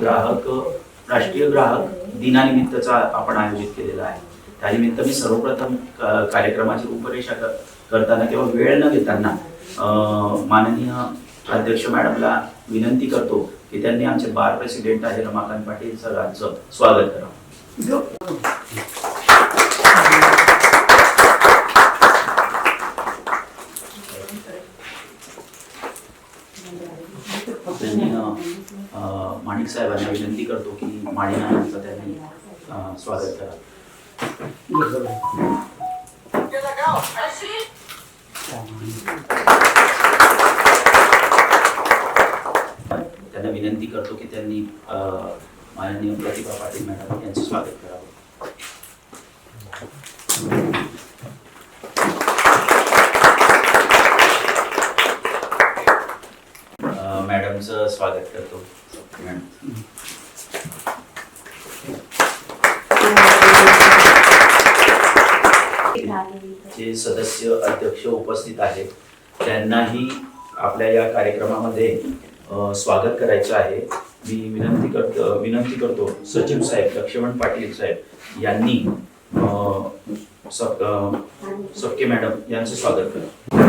ग्राहक राष्ट्रीय ग्राहक दिनानिमित्तचा आपण आयोजित केलेला आहे. त्यानिमित्त मी सर्वप्रथम कार्यक्रमाची रूपरेषा करताना किंवा वेळ न घेताना माननीय अध्यक्ष मॅडमला विनंती करतो की त्यांनी आमचे बार प्रेसिडेंट आहे रमाकांत पाटील सरांचं स्वागत करावं त्यांनी अ, पाटील साहेबांना विनंती करतो की माणिकांचं त्यांनी स्वागत करा. त्यांना विनंती करतो की त्यांनी माननीय प्रतिभा पाटील मॅडम यांचं स्वागत करावं. मॅडमचं स्वागत करतो. जे सदस्य अध्यक्ष उपस्थित आहेत त्यांनाही आपल्या या कार्यक्रमामध्ये स्वागत करायचं आहे. मी विनंती करतो विनंती करतो सचिव साहेब लक्ष्मण पाटील साहेब यांनी सबके मॅडम यांचं स्वागत करा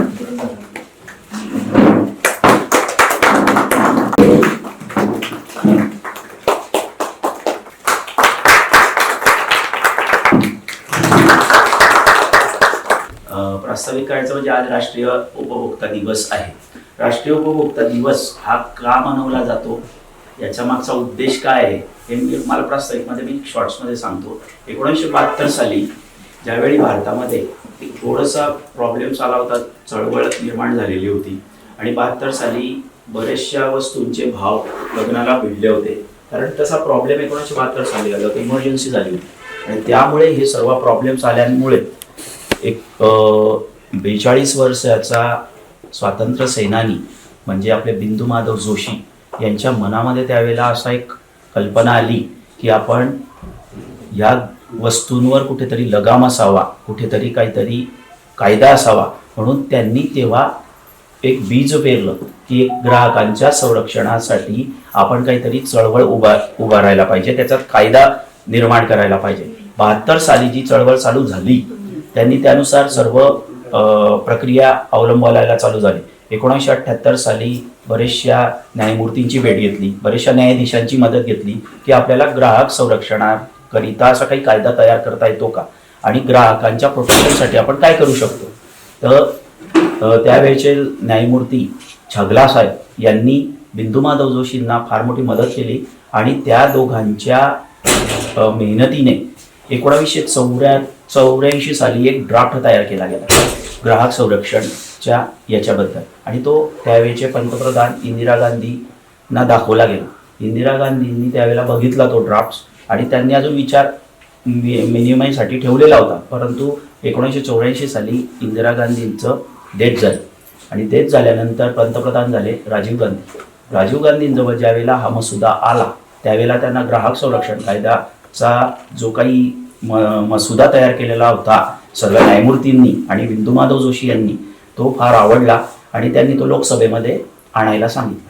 अ, प्रास्ताविक करायचं म्हणजे आज राष्ट्रीय उपभोक्ता दिवस आहे. राष्ट्रीय उपभोक्ता दिवस हा का मनवला जातो? याच्या मागचा उद्देश काय आहे? हे मी मला प्रास्ताविकमध्ये मी शॉर्ट्समध्ये सांगतो. एकोणीसशे बहात्तर साली ज्यावेळी भारतामध्ये एक थोडासा प्रॉब्लेम आला होता चळवळ निर्माण झालेली होती आणि बहात्तर साली बऱ्याचशा वस्तूंचे भाव लग्नाला भिडले होते. कारण तसा प्रॉब्लेम एकोणीसशे बहात्तर साली आला होता इमर्जन्सी झाली होती. आणि त्यामुळे हे सर्व प्रॉब्लेम्स आल्यामुळे एक बेचाळीस वर्षाचा स्वातंत्र्य सेनानी म्हणजे आपले बिंदू माधव जोशी यांच्या मनामध्ये त्यावेळेला असा एक कल्पना आली की आपण या वस्तूंवर कुठेतरी लगाम असावा कुठेतरी काहीतरी कायदा असावा. म्हणून त्यांनी तेव्हा एक बीज पेरलं की एक ग्राहकांच्या संरक्षणासाठी आपण काहीतरी चळवळ उभा उभारायला पाहिजे त्याच्यात कायदा निर्माण करायला पाहिजे. बहात्तर साली जी चळवळ चालू झाली त्यांनी त्यानुसार सर्व प्रक्रिया अवलंबायला चालू झाली. एकोणीसशे अठ्ठ्याहत्तर साली बरेचशा न्यायमूर्तींची भेट घेतली बरेचशा न्यायाधीशांची मदत घेतली की आपल्याला ग्राहक संरक्षणाकरिता असा काही कायदा तयार करता येतो का? आणि ग्राहकांच्या प्रोटेक्शनसाठी आपण काय करू शकतो? तर त्यावेळेचे न्यायमूर्ती छगला साहेब यांनी बिंदू माधव जोशींना फार मोठी मदत केली आणि त्या दोघांच्या मेहनतीने एकोणावीसशे चौऱ्या चौऱ्याऐंशी साली एक ड्राफ्ट तयार केला गेला. ग्राहक संरक्षणच्या याच्याबद्दल. आणि तो त्यावेळेचे पंतप्रधान इंदिरा गांधींना दाखवला गेला. इंदिरा गांधींनी त्यावेळेला बघितला तो ड्राफ्ट आणि त्यांनी अजून विचार मिनिमाईसाठी ठेवलेला होता. परंतु एकोणीसशे चौऱ्याऐंशी साली इंदिरा गांधींचं डेथ झालं. आणि डेथ झाल्यानंतर पंतप्रधान झाले राजीव गांधी. राजीव गांधींजवळ ज्यावेळेला हा मसुदा आला त्यावेळेला त्यांना ग्राहक संरक्षण कायद्याचा जो काही म मसुदा तयार केलेला होता सर्व न्यायमूर्तींनी आणि बिंदू माधव जोशी यांनी. तो फार आवडला आणि त्यांनी तो लोकसभेमध्ये आणायला सांगितला.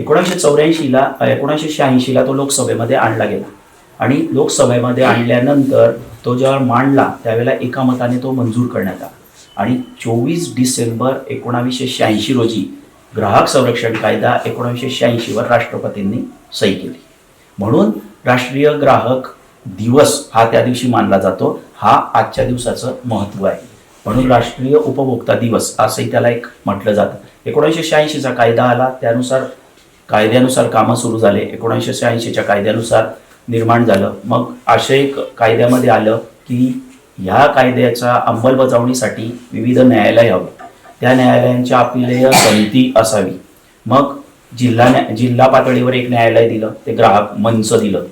एकोणीसशे चौऱ्याऐंशीला एकोणीसशे शहाऐंशीला तो लोकसभेमध्ये आणला गेला. आणि लोकसभेमध्ये आणल्यानंतर तो जेव्हा मांडला त्यावेळेला एका मताने तो मंजूर करण्यात आला. आणि चोवीस डिसेंबर एकोणावीसशे शहाऐंशी रोजी ग्राहक संरक्षण कायदा एकोणीसशे शहाऐंशीवर राष्ट्रपतींनी सही केली. म्हणून राष्ट्रीय ग्राहक दिवस हा त्या दिवशी मानला जातो. हा आजच्या दिवसाचं महत्त्व आहे. म्हणून राष्ट्रीय उपभोक्ता दिवस असंही त्याला एक म्हटलं जातं. एकोणीसशे शहाऐंशीचा कायदा आला. त्यानुसार कायद्यानुसार कामं सुरू झाले. एकोणीसशे शहाऐंशीच्या कायद्यानुसार निर्माण झालं. मग असे एक कायद्यामध्ये आलं की ह्या कायद्याच्या अंमलबजावणीसाठी विविध न्यायालय हवं. त्या न्यायालयांच्या अपिलेय समिती असावी. मग जिल्हा न्या जिल्हा पातळीवर एक न्यायालय दिलं. ते ग्राहक मंच दिलं.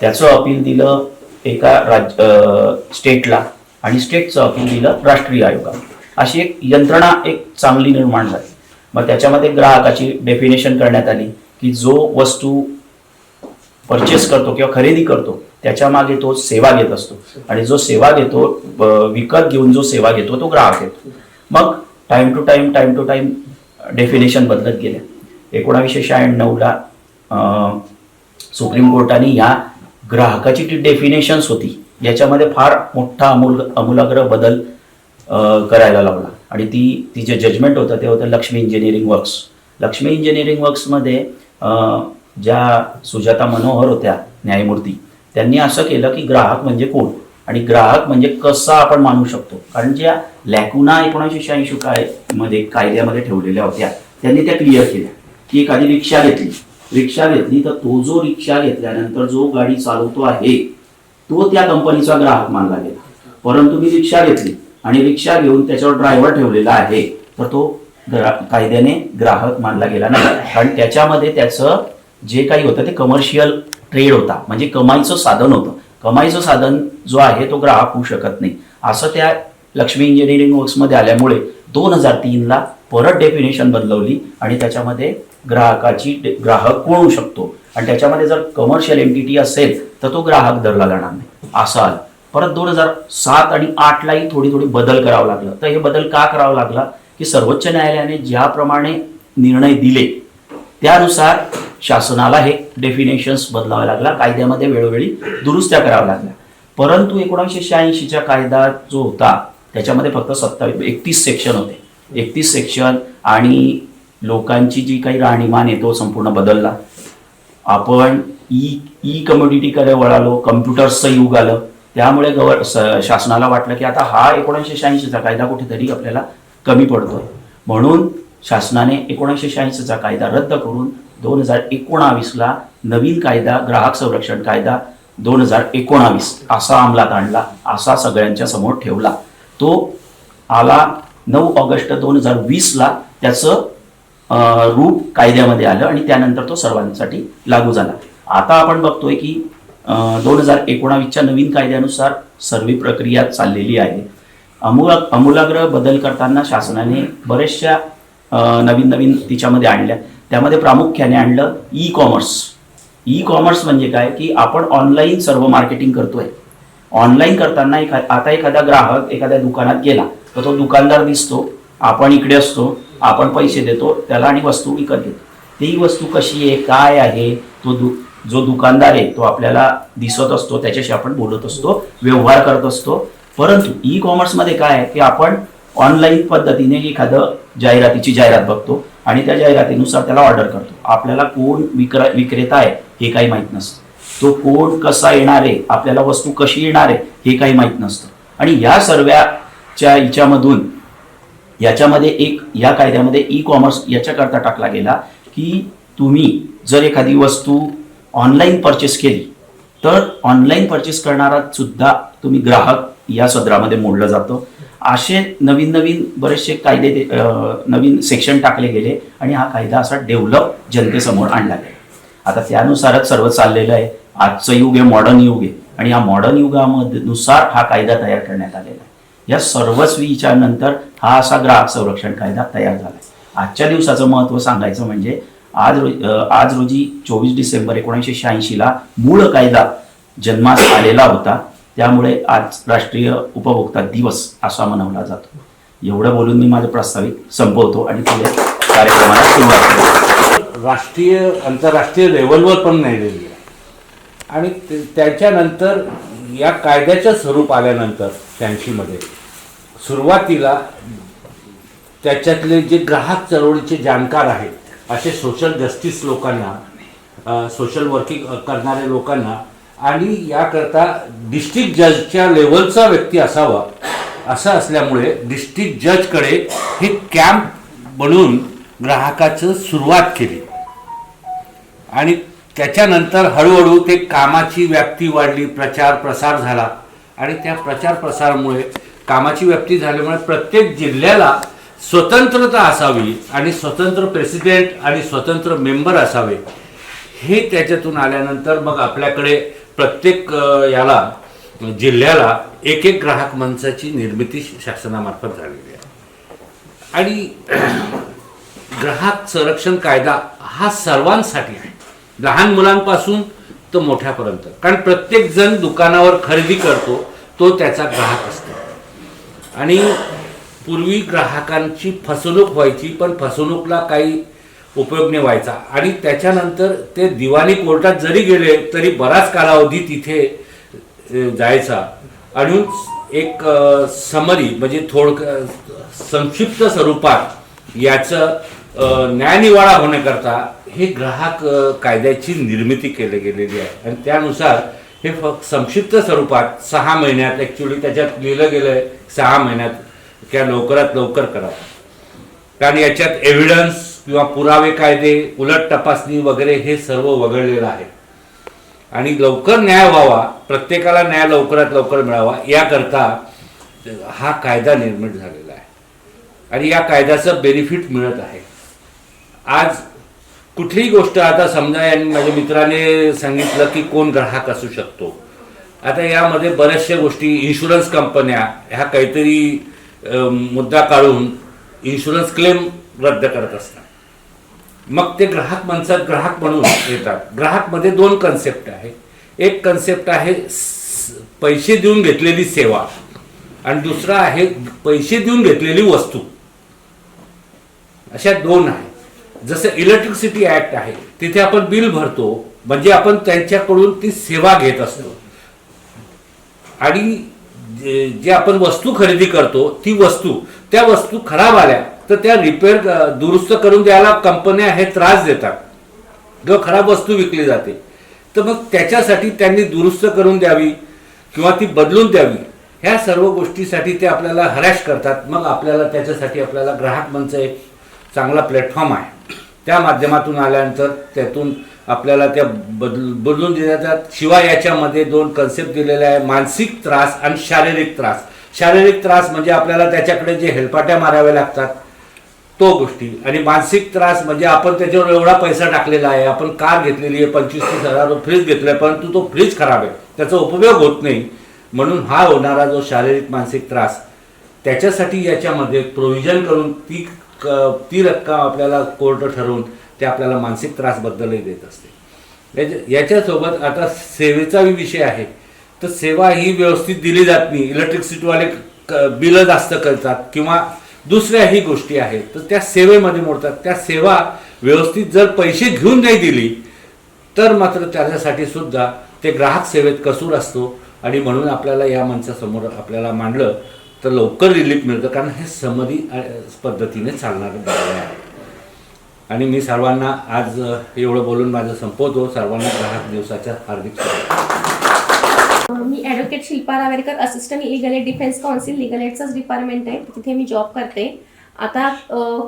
त्याचं अपील दिलं एका राज्य स्टेटला आणि स्टेटचं अपील दिलं राष्ट्रीय आयोगाला. अशी एक यंत्रणा एक चांगली निर्माण झाली. मग त्याच्यामध्ये ग्राहकाची डेफिनेशन करण्यात आली की जो वस्तू परचेस करतो किंवा खरेदी करतो त्याच्यामागे तो सेवा घेत असतो. आणि जो सेवा घेतो विकत घेऊन जो सेवा घेतो तो ग्राहक घेतो. मग time to time time to time definition बदलत गेल्या. एकोणावीसशे शहाण्णवला सुप्रीम कोर्टाने या ग्राहकाची ती डेफिनेशन्स होती याच्यामध्ये फार मोठा अमूल अमूलाग्र बदल करायला लावला. आणि ती तिचे जजमेंट होतं ते होतं Laxmi engineering works Laxmi engineering वर्क्समध्ये ज्या सुजाता मनोहर होत्या न्यायमूर्ती त्यांनी असं केलं की ग्राहक म्हणजे कोण? आणि ग्राहक म्हणजे कसा आपण मानू शकतो? कारण ज्या लॅकुना एकोणीसशे शहाऐंशी काय मध्ये कायद्यामध्ये ठेवलेल्या होत्या त्यांनी त्या क्लिअर केल्या. की एखादी रिक्षा घेतली रिक्षा घेतली तर तो जो रिक्षा घेतल्यानंतर जो गाडी चालवतो आहे तो त्या कंपनीचा ग्राहक मानला गेला. परंतु मी रिक्षा घेतली आणि रिक्षा घेऊन त्याच्यावर ड्रायव्हर ठेवलेला आहे तर तो कायद्याने ग्राहक मानला गेला नाही. कारण त्याच्यामध्ये त्याचं जे काही होतं ते कमर्शियल ट्रेड होता. म्हणजे कमाईचं साधन होतं. कमाईचं साधन जो आहे तो ग्राहक होऊ शकत नाही. असं त्या लक्ष्मी इंजिनिअरिंग वर्क्समध्ये आल्यामुळे दोन हजार तीनला परत डेफिनेशन बदलवली आणि त्याच्यामध्ये ग्राहकाची ग्राहक कोण होऊ शकतो? आणि त्याच्यामध्ये जर कमर्शियल एंटिटी असेल तर तो ग्राहक धरला जाणार नाही. असं आलं. परत दोन हजार सात आणि आठलाही थोडी थोडी बदल करावं लागलं. तर हे बदल का करावं लागला? की सर्वोच्च न्यायालयाने ज्याप्रमाणे निर्णय दिले त्यानुसार शासनाला हे डेफिनेशन्स बदलावा लागला. कायद्यामध्ये वेळोवेळी दुरुस्त्या कराव्या लागल्या. परंतु एकोणीसशे शहाऐंशीच्या कायदा जो होता त्याच्यामध्ये फक्त सत्तावीस एकतीस सेक्शन होते. एकतीस सेक्शन आणि लोकांची जी काही राहणीमान आहे तो संपूर्ण बदलला. आपण ई ई कम्युनिटीकडे वळालो कम्प्युटर्सचं युग आलं. त्यामुळे गव्हर शासनाला वाटलं की आता हा एकोणीसशे शहाऐंशीचा कायदा कुठेतरी आपल्याला कमी पडतोय. म्हणून शासनाने एकोणीसशे शहाऐंशीचा कायदा रद्द करून दोन हजार एकोणावीसला नवीन कायदा ग्राहक संरक्षण कायदा दोन हजार एकोणावीस असा अंमलात आणला असा सगळ्यांच्या समोर ठेवला. तो आला नऊ ऑगस्ट दोन हजार वीसला त्याचं रूप कायद्यामध्ये आलं आणि त्यानंतर तो सर्वांसाठी लागू झाला. आता आपण बघतोय की दोन हजार एकोणावीसच्या नवीन कायद्यानुसार सर्व प्रक्रिया चाललेली आहे. अमूला अमूलाग्र बदल करताना शासनाने बऱ्याचशा नवीन नवीन तिच्यामध्ये आणल्या. त्यामध्ये प्रामुख्याने आणलं ई कॉमर्स ई कॉमर्स म्हणजे काय? की आपण ऑनलाईन सर्व मार्केटिंग करतोय. ऑनलाईन करताना एखा आता एखादा ग्राहक एखाद्या दुकानात गेला तर तो दुकानदार दिसतो आपण इकडे असतो आपण पैसे देतो त्याला आणि वस्तू विकत घेतो. ती वस्तू कशी आहे काय आहे तो दु जो दुकानदार आहे तो आपल्याला दिसत असतो त्याच्याशी आपण बोलत असतो व्यवहार करत असतो. परंतु ई कॉमर्समध्ये काय आहे की आपण ऑनलाईन पद्धतीने एखादं जाहिरातीची जाहिरात बघतो आणि त्या जाहिरातीनुसार त्याला ऑर्डर करतो. आपल्याला कोण विक्र विक्रेता आहे हे काही माहीत नसतं. तो कोण कसा येणार आहे आपल्याला वस्तू कशी येणार आहे हे काही माहीत नसतं. आणि या सर्व्याच्या हिच्यामधून याच्यामध्ये एक या कायद्यामध्ये ई कॉमर्स याच्याकरता टाकला गेला की तुम्ही जर एखादी वस्तू ऑनलाईन परचेस केली तर ऑनलाईन परचेस करणारा सुद्धा तुम्ही ग्राहक या सदरामध्ये मोडलं जातं. असे नवीन नवीन बरेचसे कायदे नवीन सेक्शन टाकले गेले आणि हा कायदा असा डेव्हलप जनतेसमोर आणला गेला. आता त्यानुसारच सर्व चाललेलं आहे. आजचं युग आहे मॉडर्न युग आहे. आणि या मॉडर्न युगामध्ये नुसार हा कायदा तयार करण्यात आलेला आहे. या सर्वस्वीच्या नंतर हा असा ग्राहक संरक्षण कायदा तयार झाला आहे आजच्या दिवसाचं महत्त्व सांगायचं म्हणजे आज रो आज रोजी चोवीस डिसेंबर एकोणीसशे शहाऐंशीला मूळ कायदा जन्मास आलेला होता. त्यामुळे आज राष्ट्रीय उपभोक्ता दिवस असा मनवला जातो. एवढं बोलून मी माझं प्रस्तावित संपवतो आणि पुढे कार्यक्रमाला सुरुवात राष्ट्रीय आंतरराष्ट्रीय लेवलवर पण नाही आहे आणि त्याच्यानंतर या कायद्याचं स्वरूप आल्यानंतर शहाऐंशीमध्ये सुरुवातीला त्याच्यातले जे ग्राहक चळवळीचे जाणकार आहेत असे सोशल जस्टिस लोकांना सोशल वर्किंग करणाऱ्या लोकांना आणि याकरता डिस्ट्रिक्ट जजच्या लेवलचा व्यक्ती असावा असं असल्यामुळे डिस्ट्रिक्ट जजकडे हे कॅम्प बनवून ग्राहकाचं सुरुवात केली. आणि त्याच्यानंतर हळूहळू ते कामाची व्याप्ती वाढली प्रचार प्रसार झाला. आणि त्या प्रचार प्रसारामुळे कामाची व्याप्ती झाल्यामुळे प्रत्येक जिल्ह्याला स्वतंत्रता असावी आणि स्वतंत्र प्रेसिडेंट आणि स्वतंत्र मेंबर असावे. हे त्याच्यातून आल्यानंतर मग आपल्याकडे प्रत्येक याला जिल्ह्याला एक एक ग्राहक मंचाची निर्मिती शासनामार्फत झालेली आहे. आणि ग्राहक संरक्षण कायदा हा सर्वांसाठी आहे. लहान मुलांपासून तर मोठ्यापर्यंत. कारण प्रत्येक जण दुकानावर खरेदी करतो तो त्याचा ग्राहक असतो. आणि पूर्वी ग्राहकांची फसवणूक व्हायची पण फसवणूकला काही उपयोग नाही व्हायचा. आणि त्याच्यानंतर ते दिवाणी कोर्टात जरी गेले तरी बराच कालावधी तिथे जायचा. आणि एक समरी म्हणजे थोडक संक्षिप्त स्वरूपात याचं न्यायनिवाडा होण्याकरता हे ग्राहक कायद्याची निर्मिती केली गेलेली आहे. आणि त्यानुसार हे फक्त संक्षिप्त स्वरूपात सहा महिन्यात ॲक्च्युली त्याच्यात लिहिलं गेलं आहे सहा महिन्यात किंवा लवकरात लवकर करावं कारण याच्यात एव्हिडन्स किंवा पुरावे कायदे उलट तपासणी वगैरे हे सर्व वगळलेलं आहे. आणि लवकर न्याय व्हावा प्रत्येकाला न्याय लवकरात लवकर मिळावा याकरता हा कायदा निर्मित झालेला आहे. आणि या कायद्याचं बेनिफिट मिळत आहे. आज कुठलीही गोष्ट आता समजा यांनी माझ्या मित्राने सांगितलं की कोण ग्राहक असू शकतो. आता यामध्ये बऱ्याचशा गोष्टी इन्शुरन्स कंपन्या ह्या काहीतरी मुद्दा काढून इन्शुरन्स क्लेम रद्द करत असतात. मग ते ग्राहक माणसात ग्राहक म्हणून येतात. ग्राहकमध्ये दोन कन्सेप्ट आहे. एक कन्सेप्ट आहे पैसे देऊन घेतलेली सेवा आणि दुसरा आहे पैसे देऊन घेतलेली वस्तू. अशा दोन आहेत. जसं इलेक्ट्रिसिटी ऍक्ट आहे तिथे आपण बिल भरतो म्हणजे आपण त्यांच्याकडून ती सेवा घेत असतो. आणि जे आपण वस्तू खरेदी करतो ती वस्तू त्या वस्तू खराब आल्या तर त्या रिपेअर दुरुस्त करून द्यायला कंपन्या हे त्रास देतात. किंवा खराब वस्तू विकली जाते. तर मग त्याच्यासाठी त्यांनी दुरुस्त करून द्यावी किंवा ती बदलून द्यावी ह्या सर्व गोष्टीसाठी ते आपल्याला हरॅश करतात. मग आपल्याला त्याच्यासाठी आपल्याला ग्राहक मंच चांगला प्लॅटफॉर्म आहे. त्या माध्यमातून आल्यानंतर त्यातून आपल्याला त्या बदल बदलून दिल्या जातात शिवाय याच्यामध्ये दोन कन्सेप्ट दिलेले आहे मानसिक त्रास आणि शारीरिक त्रास. शारीरिक त्रास म्हणजे आपल्याला त्याच्याकडे जे हेलपाट्या माराव्या लागतात तो गोष्टी. आणि मानसिक त्रास म्हणजे आपण त्याच्यावर एवढा पैसा टाकलेला आहे आपण कार घेतलेली आहे पंचवीस तीस हजार फ्रीज घेतला आहे परंतु तो फ्रीज खराब आहे. त्याचा उपयोग होत नाही. म्हणून हा होणारा जो शारीरिक मानसिक त्रास त्याच्यासाठी याच्यामध्ये प्रोव्हिजन करून ती क- ती रक्कम आपल्याला कोर्ट ठरवून ते आपल्याला मानसिक त्रासबद्दलही देत असते. याच्या- याच्यासोबत आता सेवेचा विषय आहे. तर सेवा ही व्यवस्थित दिली जात नाही. इलेक्ट्रिसिटीवाले क बिलं जास्त करतात किंवा दुसऱ्याही गोष्टी आहेत. तर त्या सेवेमध्ये मोडतात. त्या सेवा व्यवस्थित जर पैसे घेऊन नाही दिली तर मात्र त्याच्यासाठी सुद्धा ते ग्राहक सेवेत कसूर असतो आणि म्हणून आपल्याला या मंचासमोर आपल्याला मांडलं तर लवकर रिलीफ मिळतं कारण हे समरी पद्धतीने चालणारं बघायला आहे. आणि मी सर्वांना आज एवढं बोलून माझं संपवतो. सर्वांना ग्राहक दिवसाच्या हार्दिक मी advocate Shilpa Raverkar assistant legal aid defence council legal एडचंच department आहे. तिथे मी जॉब करते. आता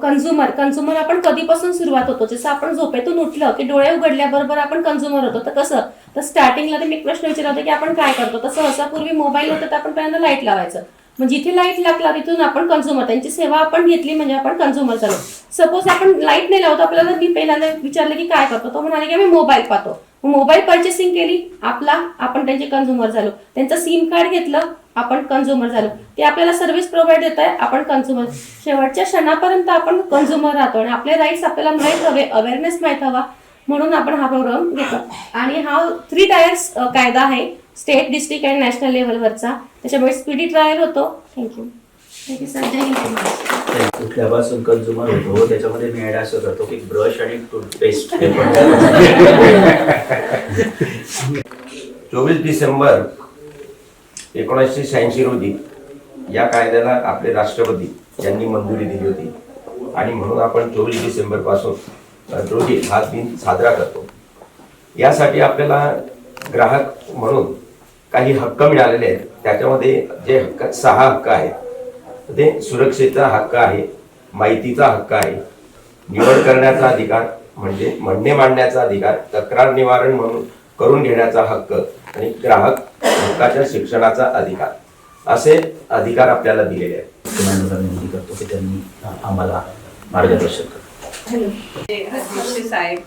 कन्झ्युमर कन्झ्युमर आपण कधीपासून सुरुवात होतो? जसं आपण झोपेतून उठलं की डोळे उघडल्याबरोबर आपण कन्झ्युमर होतो तर कसं? तर स्टार्टिंगला ते मी प्रश्न विचारला होता की आपण काय करतो? तर सहसा पूर्वी मोबाईल होतं तर आपण पहिल्यांदा लाइट लावायचं. मग जिथे लाइट लागला तिथून आपण कन्झ्युमर त्यांची सेवा आपण घेतली म्हणजे आपण कन्झ्युमर झालो. सपोज आपण लाइट नाही लावतो आपल्याला मी पहिल्यांदा विचारलं की काय करतो तो म्हणाले की आम्ही मोबाईल पाहतो. मोबाईल पर्चेसिंग केली आपला आपण त्यांचे कन्झ्युमर झालो. त्यांचं सिम कार्ड घेतलं आपण कन्झ्युमर झालो. ते आपल्याला सर्व्हिस प्रोव्हाइड देत आहे आपण कन्झ्युमर शेवटच्या क्षणापर्यंत आपण कन्झ्युमर राहतो आणि आपले राईट्स आपल्याला माहीत हवे अवेअरनेस माहीत हवा म्हणून आपण हा प्रोग्राम घेतो आणि हा थ्री टायर्स कायदा आहे स्टेट डिस्ट्रिक्ट अँड नॅशनल लेवलवरचा त्याच्यामुळे स्पीडी ट्रायल होतो. Thank you thank you sir जय हिंद कुठल्यापासून कन्झ्युमर होतो त्याच्यामध्ये मी ऍड असं करतो की ब्रश आणि टूथपेस्ट चोवीस डिसेंबर एकोणीसशे शहाऐंशी रोजी या कायद्याला आपले राष्ट्रपती यांनी मंजुरी दिली होती. आणि म्हणून आपण चोवीस डिसेंबरपासून रोजी हा दिन साजरा करतो. यासाठी आपल्याला ग्राहक म्हणून काही हक्क मिळालेले आहेत. त्याच्यामध्ये जे हक्क सहा हक्क आहेत. ते सुरक्षेचा हक्क आहे माहितीचा हक्क आहे निवड करण्याचा अधिकार म्हणजे म्हणणे मांडण्याचा अधिकार तक्रार निवारण म्हणून करून घेण्याचा हक्क आणि ग्राहक हक्काच्या शिक्षणाचा अधिकार. असे अधिकार आपल्याला दिलेले आहेत. कमांडोला विनंती करतो की त्यांनी आम्हाला मार्गदर्शन जोशी साहेब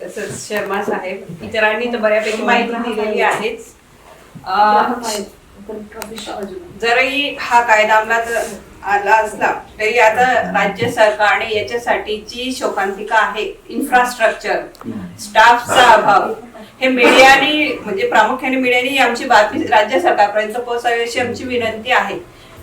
तसंच शर्मा साहेब इतरांनी तर बऱ्यापैकी माहिती दिलेली आहेच. जरी हा कायदा अंमलात आला असला तरी आता राज्य सरकारने याच्यासाठीची शोकांतिका आहे इन्फ्रास्ट्रक्चर स्टाफचा अभाव हे मीडियाने म्हणजे प्रामुख्याने मीडियाने आमची बातमी राज्य सरकारपर्यंत पोहोचावी अशी आमची विनंती आहे.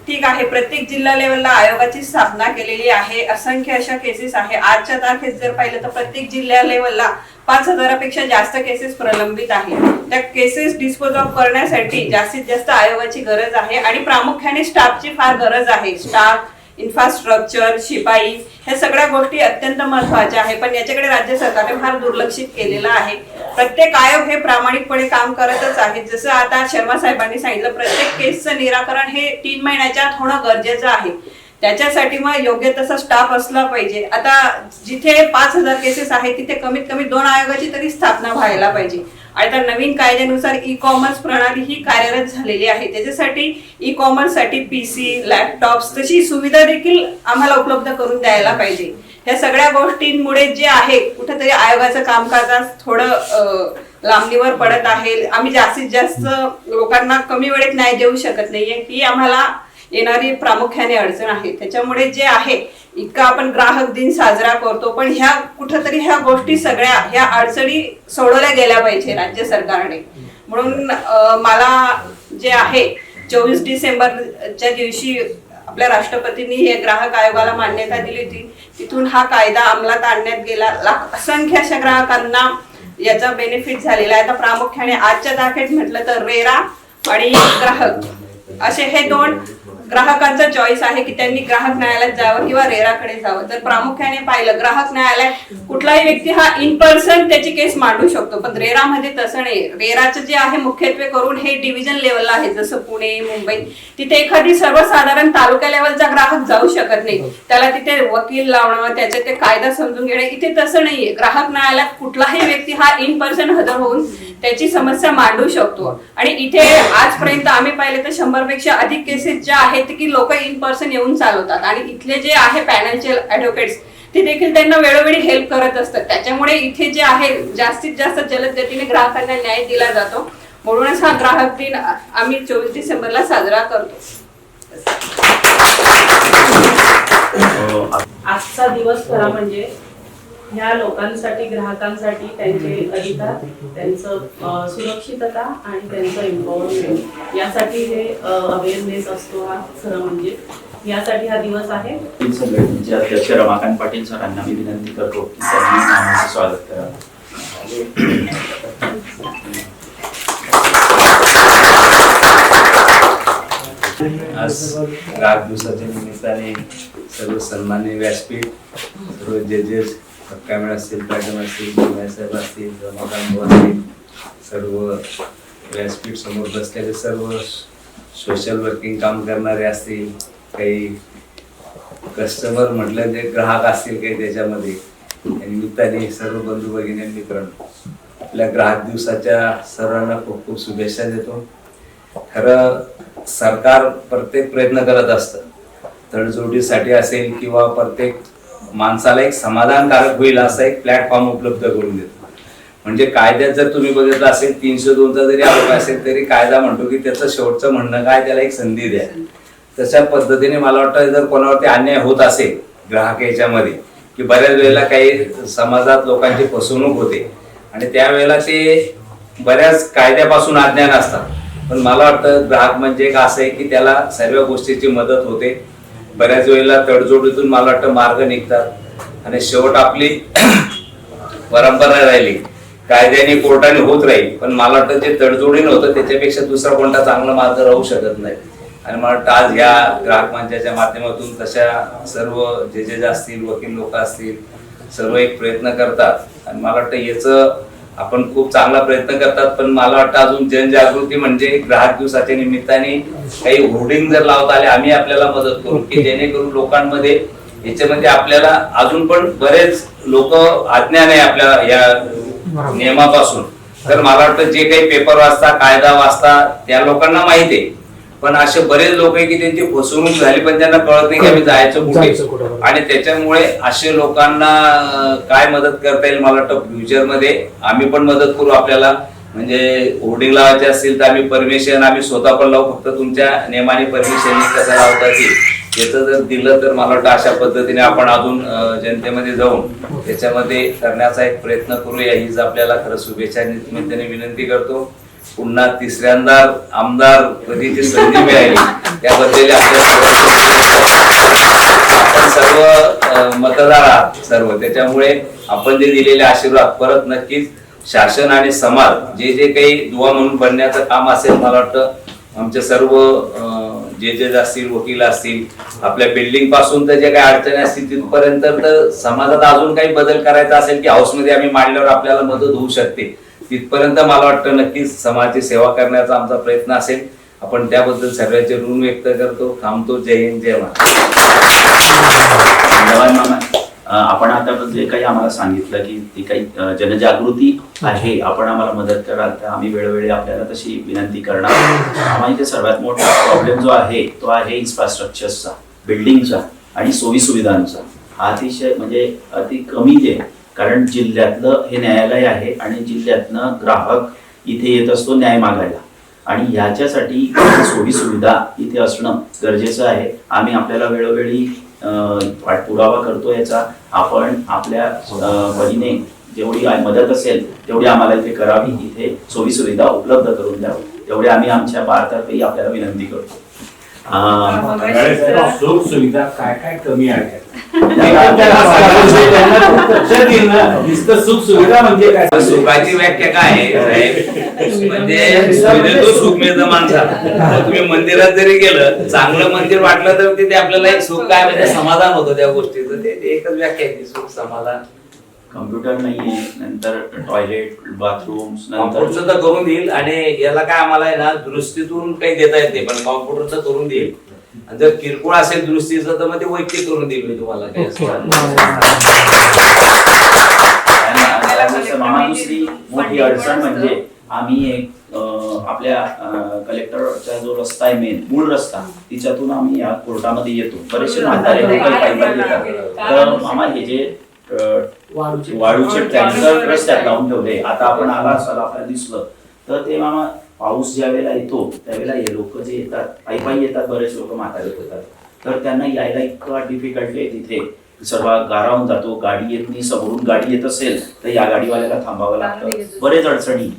ठीक आहे प्रत्येक जिल्हा लेवलला आयोगाची स्थापना केलेली आहे. असंख्य अशा केसेस आहे. आजच्या तारखेत जर पाहिलं तर प्रत्येक जिल्हा लेवलला पाच हजारापेक्षा जास्त केसेस प्रलंबित आहे त्या केसेस डिस्पोज ऑफ करण्यासाठी जास्तीत जास्त आयोगाची गरज आहे आणि प्रामुख्याने स्टाफची फार गरज आहे. स्टाफ इन्फ्रास्ट्रक्चर शिपाई ह्या सगळ्या गोष्टी अत्यंत महत्त्वाच्या आहे पण याच्याकडे राज्य सरकारने फार दुर्लक्षित केलेलं आहे. प्रत्येक आयोग हे प्रामाणिकपणे काम करतच आहेत. जसं आता शर्मा साहेबांनी सांगितलं प्रत्येक केसचं निराकरण हे तीन महिन्याच्या आत होणं गरजेचं आहे. त्याच्यासाठी मग योग्य तसा स्टाफ असला पाहिजे. आता जिथे पाच हजार केसेस आहेत तिथे कमीत कमी दोन आयोगाची तरी स्थापना व्हायला पाहिजे. आणि नवीन कायद्यानुसार ई कॉमर्स प्रणाली ही कार्यरत झालेली आहे. त्याच्यासाठी ई कॉमर्ससाठी पी पीसी लॅपटॉप्स तशी सुविधा देखील आम्हाला उपलब्ध करून द्यायला पाहिजे. ह्या सगळ्या गोष्टींमुळे जे आहे कुठेतरी आयोगाचं कामकाज थोडं लांबणीवर पडत आहे. आम्ही जास्तीत जास्त लोकांना कमी वेळेत न्याय देऊ शकत नाहीये ही आम्हाला येणारी प्रामुख्याने अडचण आहे. त्याच्यामुळे जे आहे इतका आपण ग्राहक दिन साजरा करतो पण ह्या कुठंतरी ह्या गोष्टी सगळ्या ह्या अडचणी सोडवल्या गेल्या पाहिजे राज्य सरकारने. म्हणून मला जे आहे चोवीस डिसेंबरच्या दिवशी आपल्या राष्ट्रपतींनी हे ग्राहक आयोगाला मान्यता दिली होती. तिथून हा कायदा अंमलात आणण्यात गेला. असंख्य अशा ग्राहकांना याचा बेनिफिट झालेला आहे. आता प्रामुख्याने आजच्या तारखेत म्हटलं तर रेरा आणि ग्राहक. असे हे दोन ग्राहकांचा चॉईस आहे की त्यांनी ग्राहक न्यायालयात जावं किंवा रेराकडे जावं. तर प्रामुख्याने पाहिलं ग्राहक न्यायालयात कुठलाही व्यक्ती हा इन पर्सन त्याची केस मांडू शकतो. पण रेरामध्ये तसं नाही. रेराचं जे आहे मुख्यत्वे करून हे डिव्हिजन लेवलला आहे. जसं पुणे मुंबई तिथे एखादी सर्वसाधारण तालुका लेवलचा ग्राहक जाऊ शकत नाही. त्याला तिथे वकील लावणं त्याचे ते कायदा समजून घेणं इथे तसं नाहीये. ग्राहक न्यायालयात कुठलाही व्यक्ती हा इन पर्सन हजर होऊन त्याची समस्या मांडू शकतो. आणि इथे आजपर्यंत आम्ही पाहिले तर शंभरपेक्षा अधिक केसेस ज्या आहेत की लोक इन पर्सन येऊन चालवतात. आणि इथले जे आहे पॅनलचे ऍडव्होकेट्स ते देखील त्यांना वेळोवेळी हेल्प करत असतात. त्याच्यामुळे इथे जे आहे जास्तीत जास्त जलद गतीने ग्राहकांना न्याय दिला जातो. म्हणूनच हा ग्राहक दिन आम्ही चोवीस डिसेंबरला साजरा करतो. अं, आजचा दिवस खरा म्हणजे ह्या लोकांसाठी ग्राहकांसाठी त्यांचे अधिकार त्यांचं सुरक्षितता आणि त्यांचं एम्पॉवरमेंट यासाठी हे अवेअरनेस असतो हा खरं म्हणजे. यासाठी हा दिवस आहे. संघटनेचे अध्यक्ष रमाकांत पाटील सरांना मी विनंती करतो की त्यांनी नामाचे स्वागत करावं आज ग्राहक दिवसाच्या निमित्ताने सर्व सन्मान्य व्यासपीठ सर्व जजेस कॅमेरा असतील पॅटर्न असतील साहेब असतील रमाकांत असतील सर्व व्यासपीठ समोर बसलेले सर्व सोशल वर्किंग काम करणारे असतील काही कस्टमर म्हटलं जे ग्राहक असतील काही त्याच्यामध्ये. या निमित्ताने सर्व बंधू भगिनी मित्रांनो आपल्या ग्राहक दिवसाच्या सर्वांना खूप खूप शुभेच्छा देतो. खरं सरकार प्रत्येक प्रयत्न करत असतं. तडजोडीसाठी असेल किंवा प्रत्येक माणसाला एक समाधानकारक होईल असा एक प्लॅटफॉर्म उपलब्ध करून देतो. म्हणजे कायद्यात जर तुम्ही बघितलं असेल तीनशे दोनचा जरी आरोप असेल तरी कायदा म्हणतो की त्याचं शेवटचं म्हणणं काय त्याला एक संधी द्या. तशा पद्धतीने मला वाटतं जर कोणावरती अन्याय होत असेल ग्राहक याच्यामध्ये की बऱ्याच वेळेला काही समाजात लोकांची फसवणूक होते. आणि त्यावेळेला ते बऱ्याच कायद्यापासून अज्ञान असतात. पण मला वाटतं ग्राहक म्हणजे एक असं आहे की त्याला सर्व गोष्टीची मदत होते. बऱ्याच वेळेला तडजोडीतून मला वाटतं मार्ग निघतात. आणि शेवट आपली परंपरा राहिली. कायद्याने कोर्टाने होत राहील. पण मला वाटतं जे तडजोडीनं होतं त्याच्यापेक्षा दुसरा कोणता चांगला मार्ग राहू शकत नाही. आणि मला वाटतं आज ह्या ग्राहक मंचाच्या माध्यमातून तशा सर्व जे जे असतील वकील लोक असतील सर्व एक प्रयत्न करतात. आणि मला वाटतं याचं आपण खूप चांगला प्रयत्न करतात पण मला वाटतं अजून जनजागृती म्हणजे ग्राहक दिवसाच्या निमित्ताने काही होर्डिंग जर लावता आले आम्ही आपल्याला मदत करू की जेणेकरून लोकांमध्ये याच्यामध्ये आपल्याला अजून पण बरेच लोक अज्ञान आहे आपल्या या नियमापासून. तर मला वाटतं जे काही पेपर वाचता कायदा वाचता त्या लोकांना माहिती आहे. पण असे बरेच लोक आहे की त्यांची फसवणूक झाली पण त्यांना कळत नाही की आम्ही जायचं कुठे. आणि त्याच्यामुळे असे लोकांना अं, काय मदत करता येईल मला वाटतं फ्युचरमध्ये आम्ही पण मदत करू आपल्याला. म्हणजे होर्डिंग लावायचे असतील तर आम्ही परमिशन आम्ही स्वतः पण लावू. फक्त तुमच्या नियमाने परमिशन कसं लावता येईल याचं जर दिलं तर मला वाटतं अशा पद्धतीने आपण अजून अं, जनतेमध्ये जाऊन त्याच्यामध्ये करण्याचा एक प्रयत्न करूया. हीच आपल्याला खरं शुभेच्छा निमित्ताने विनंती करतो. पुन्हा तिसऱ्यांदा आमदार पदीची संधी मिळाली. त्याबद्दल आपण सर्व मतदार आहात सर्व. त्याच्यामुळे आपण जे दिलेले आशीर्वाद परत नक्कीच शासन आणि समाज जे जे काही दुवा म्हणून बनण्याचं काम असेल मला वाटतं आमचे सर्व जे जे असतील वकील असतील आपल्या बिल्डिंगपासून तर जे काही अडचणी असतील तिथपर्यंत तर समाजात अजून काही बदल करायचा असेल की हाऊसमध्ये आम्ही मांडल्यावर आपल्याला मदत होऊ शकते. तिथपर्यंत मला वाटतं नक्कीच समाजाची सेवा करण्याचा आमचा प्रयत्न असेल. आपण त्याबद्दल सगळ्याचे ऋण व्यक्त करतो. थांबतो. जय हिंद जय महाराज आपण आता जे काही आम्हाला सांगितलं की ती काही जनजागृती आहे आपण आम्हाला मदत कराल तर आम्ही वेळोवेळी आपल्याला तशी विनंती करणार. आम्हाला इथे सर्वात मोठा प्रॉब्लेम जो आहे तो आहे इन्फ्रास्ट्रक्चरचा बिल्डिंगचा आणि सोयी सुविधांचा हा अतिशय म्हणजे अति कमी आहे कारण जिल्ह्यातलं हे न्यायालय आहे आणि जिल्ह्यातनं ग्राहक इथे येत असतो न्याय मागायला. आणि ह्याच्यासाठी सोयीसुविधा सोयी सुविधा इथे असणं गरजेचं आहे. आम्ही आपल्याला वेळोवेळी पाठपुरावा करतो याचा. आपण आपल्या अं, जेवढी मदत असेल तेवढी आम्हाला इथे करावी. इथे सोयी सुविधा उपलब्ध करून द्यावी. तेवढी आम्ही आमच्या भारतातही आपल्याला विनंती करतो. अं, सुख सुविधा काय काय कमी आहे? सुख सुविधा म्हणजे काय सुखाची व्याख्या काय आहे साहेब? म्हणजे सुविधेतून सुख मिळतं माणसाला मग तुम्ही मंदिरात जरी गेलं चांगलं मंदिर वाटलं तर तिथे आपल्याला एक सुख काय म्हणजे समाधान होतं त्या गोष्टीचं. ते ते एकच व्याख्या आहे सुख समाधान. कम्प्युटर नाहीये नंतर टॉयलेट बाथरूम नंतर कॉम्प्युटरचं तर करून देईल आणि याला काय आम्हाला आहे ना दुरुस्तीतून काही देता येत नाही पण कॉम्प्युटरचं करून देईल. आणि जर किरकोळ असेल दुरुस्तीचं तर मग ते वैयक्तिक करून देईल मी तुम्हाला काही आणि त्यानंतर मामा दुसरी मोठी अडचण म्हणजे आम्ही एक अं, आपल्या अं, कलेक्टरचा जो रस्ता आहे मेन मूळ रस्ता तिच्यातून आम्ही या कोर्टामध्ये येतो. बरेचसे म्हातारे लोक पायी पायी येतात. तर मामा हे जे वाळूचे टँकर रस्त्यात लावून ठेवले. आता आपण आला असाल आपल्याला दिसलं. तर ते मामा पाऊस ज्या वेळेला येतो त्यावेळेला हे लोक जे येतात पायी पायी येतात बरेच लोक म्हातारे होतात. तर त्यांना यायला इतका डिफिकल्टी आहे तिथे. सर्व गारावून जातो गाडी येत नाही समोरून गाडी येत असेल तर या गाडीवाल्याला थांबावं लागतं. बरेच अडचणी.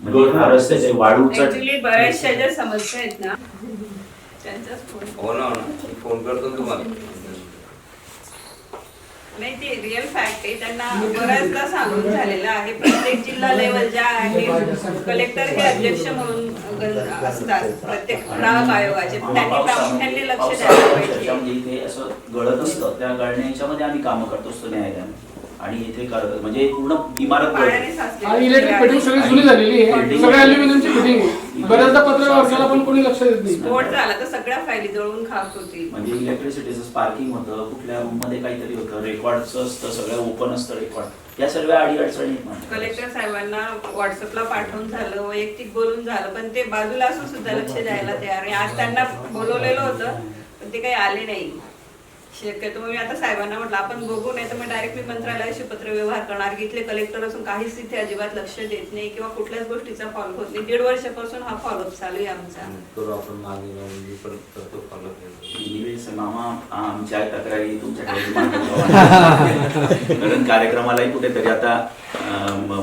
म्हणजे हा रस्त्याचे वाळूचं बऱ्याचशा ज्या समस्या आहेत ना त्यांचाच फोन. हो ना हो फोन करतो तुम्हाला. नाही ते रिअल फॅक्ट आहे. त्यांना बऱ्याचदा सांगून झालेलं आहे. प्रत्येक जिल्हा लेवल ज्या आहे कलेक्टर हे अध्यक्ष म्हणून असतात. प्रत्येक ग्राहक आयोगाचे. त्यांनी प्रामुख्याने लक्ष द्यायला पाहिजे. असं गळत असतं. त्या गळण्याच्यामध्ये आम्ही कामं करतो असतो न्यायालयाने आणि इथे म्हणजे पूर्ण इमारत इलेक्ट्रिक फिटिंग सगळी जुनी झालेली आहे. सगळ्या अल्युमिनियमची फिटिंग आहे. बऱ्याचदा पत्र वाचायला पण कोणी लक्ष देत नाही. स्फोट झाला तर सगळ्या फायली जळून खाक होतील म्हणजे इलेक्ट्रिसिटीचं स्पार्किंग होतं कुठल्या रूममध्ये काहीतरी होतं रेकॉर्डचं असतं सगळं ओपन असतं रेकॉर्ड. या सर्व अडी अडचणी. कलेक्टर साहेबांना व्हॉट्सअपला पाठवून झालं वैयक्तिक बोलून झालं पण ते बाजूला असून सुद्धा लक्ष द्यायला तयार नाही आज त्यांना बोलवलेलं होतं पण ते काही आले नाही. शक्यतो मग मी आता साहेबांना म्हटलं आपण बघू नाही तर मग डायरेक्ट मी मंत्रालयाशी पत्र व्यवहार करणार. की इथले कलेक्टर असून काहीच तिथे अजिबात लक्ष देत नाही किंवा कुठल्याच गोष्टीचा फॉलो होत नाही. दीड वर्षापासून हा फॉलोअप चालू आहे आमचा. मामा आमच्या तक्रारी तुमच्याकडे. कारण कार्यक्रमालाही कुठेतरी आता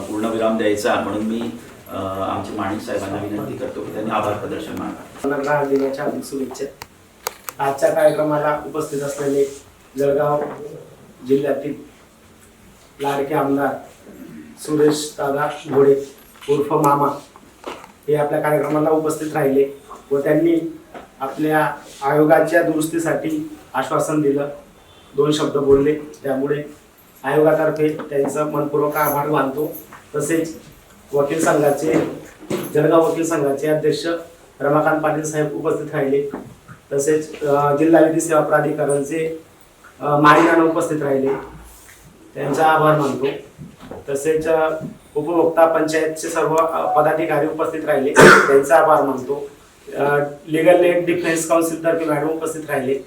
पूर्ण विराम द्यायचा. म्हणून मी अं, आमचे माणिक साहेबांना विनंती करतो की त्यांनी आभार प्रदर्शन ग्राहक दिनाच्या शुभेच्छा. आजच्या कार्यक्रमाला उपस्थित असलेले जळगाव जिल्ह्यातील लाडके आमदार सुरेश दादा घोडे उर्फ मामा हे आपल्या कार्यक्रमाला उपस्थित राहिले व त्यांनी आपल्या आयोगाच्या दुरुस्तीसाठी आश्वासन दिलं. दोन शब्द बोलले. त्यामुळे आयोगातर्फे त्यांचं मनपूर्वक आभार मानतो. तसेच वकील संघाचे जळगाव वकील संघाचे अध्यक्ष रमाकांत पाटील साहेब उपस्थित राहिले. तसेच जिल्हा विधी सेवा प्राधिकरणचे अ, उपस्थित राहिले. त्यांचा आभार मानतो. तसेच उपभोक्ता पंचायतचे सर्व पदाधिकारी उपस्थित राहिले. त्यांचा आभार मानतो. लिगल एड डिफेन्स काउन्सिल तर्फे मॅडम उपस्थित राहिले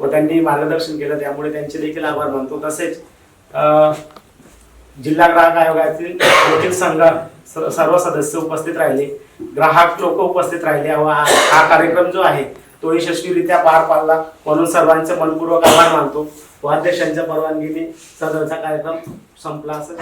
व त्यांनी मार्गदर्शन केलं. त्यामुळे त्यांचे देखील आभार मानतो. तसेच जिल्हा ग्राहक आयोगातील वकील संघ स- सर्व सदस्य उपस्थित राहिले. ग्राहक लोक उपस्थित राहिले. व हा हा कार्यक्रम जो आहे तो यशस्वीरित्या पार पाडला. म्हणून सर्वांचे मनपूर्वक आभार मानतो. व परवानगीने सदरचा कार्यक्रम संपला असं.